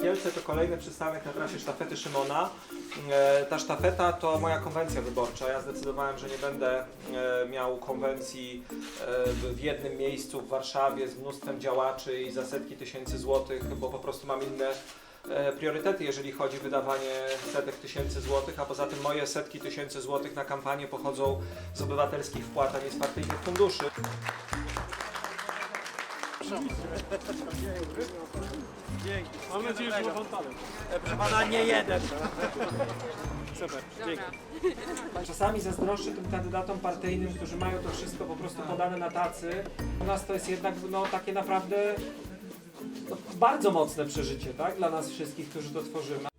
Kielce to kolejny przystanek na trasie sztafety Szymona. E, Ta sztafeta to moja konwencja wyborcza. Ja zdecydowałem, że nie będę e, miał konwencji e, w- jednym miejscu w Warszawie z mnóstwem działaczy i za setki tysięcy złotych, bo po prostu mam inne priorytety, jeżeli chodzi o wydawanie setek tysięcy złotych, a poza tym moje setki tysięcy złotych na kampanię pochodzą z obywatelskich wpłat, a nie z partyjnych funduszy. Mam nadzieję, że ma pan talent. Proszę pana, nie jeden. Super, dzięki. Czasami zazdroszczę tym kandydatom partyjnym, którzy mają to wszystko po prostu podane na tacy. U nas to jest jednak no, takie naprawdę no, bardzo mocne przeżycie, tak? Dla nas wszystkich, którzy to tworzymy.